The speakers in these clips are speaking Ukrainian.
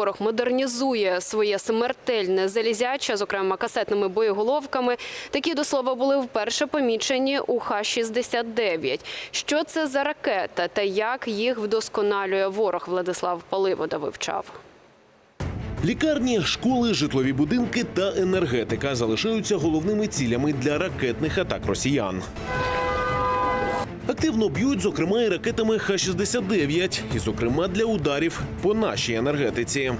Ворог модернізує своє смертельне залізяче, зокрема касетними боєголовками. Такі до слова були вперше помічені у Х-69. Що це за ракета та як їх вдосконалює ворог? Владислав Паливода вивчав. Лікарні, школи, житлові будинки та енергетика залишаються головними цілями для ракетних атак росіян. Активно б'ють, зокрема, і ракетами Х-69, і, зокрема, для ударів по нашій енергетиці.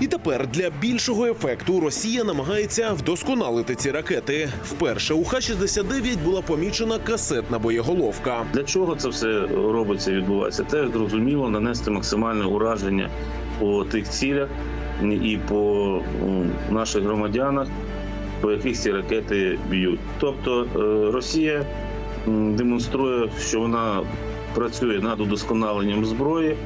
І тепер для більшого ефекту Росія намагається вдосконалити ці ракети. Вперше у Х-69 була помічена касетна боєголовка. Для чого це все робиться відбувається? Теж зрозуміло нанести максимальне ураження по тих цілях і по наших громадянах, по яких ці ракети б'ють. Тобто е, Росія демонструє, що вона працює над удосконаленням зброї.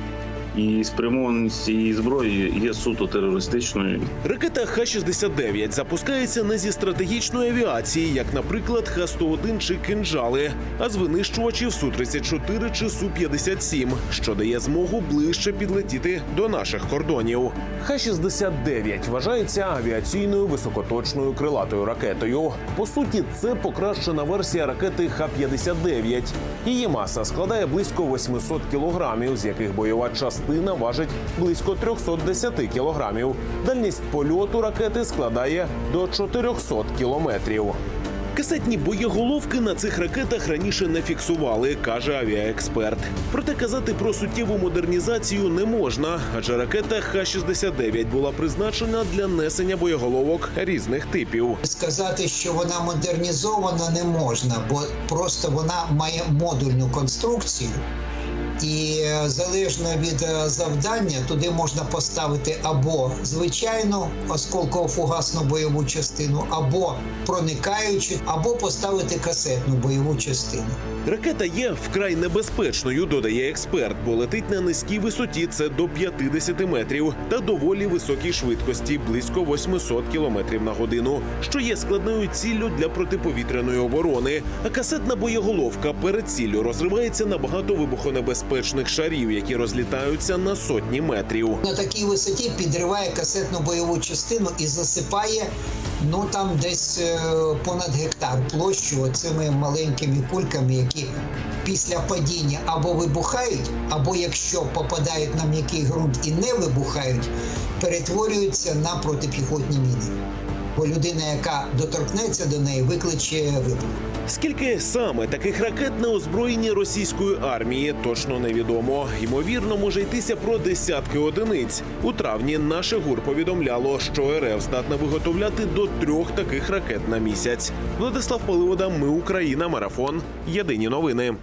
І спрямованість цієї зброї є суто терористичною Ракета Х-69 запускається не зі стратегічної авіації, як, наприклад, Х-101 чи кинжали, а з винищувачів Су-34 чи Су-57, що дає змогу ближче підлетіти до наших кордонів. Х-69 вважається авіаційною високоточною крилатою ракетою. По суті, це покращена версія ракети Х-59. Її маса складає близько 800 кілограмів, з яких бойова частина важить близько 310 кілограмів. Дальність польоту ракети складає до 400 кілометрів. Касетні боєголовки на цих ракетах раніше не фіксували, каже авіаексперт. Проте казати про суттєву модернізацію не можна, адже ракета Х-69 була призначена для несення боєголовок різних типів. Сказати, що вона модернізована, не можна, бо просто вона має модульну конструкцію. І е, залежно від е, завдання, туди можна поставити або звичайну осколково-фугасну бойову частину, або проникаючу, або поставити касетну бойову частину. Ракета є вкрай небезпечною, додає експерт, бо летить на низькій висоті це до 50 метрів та доволі високій швидкості близько 800 кілометрів на годину, що є складною ціллю для протиповітряної оборони. А касетна боєголовка перед ціллю розривається на багато вибухонебезпечних шарів, які розлітаються на сотні метрів. На такій висоті підриває касетну бойову частину і засипає ну там десь е, понад гектар площу цими маленькими кульками, які після падіння або вибухають, або якщо попадають на м'який ґрунт і не вибухають, перетворюються на протипіхотні міни. Бо людина, яка доторкнеться до неї, викличе вибух. Скільки саме таких ракет на озброєнні російської армії точно невідомо. Ймовірно, може йтися про десятки одиниць. У травні наше ГУР повідомляло, що РФ здатна виготовляти до трьох таких ракет на місяць. Владислав Поливода, ми Україна, марафон. Єдині новини.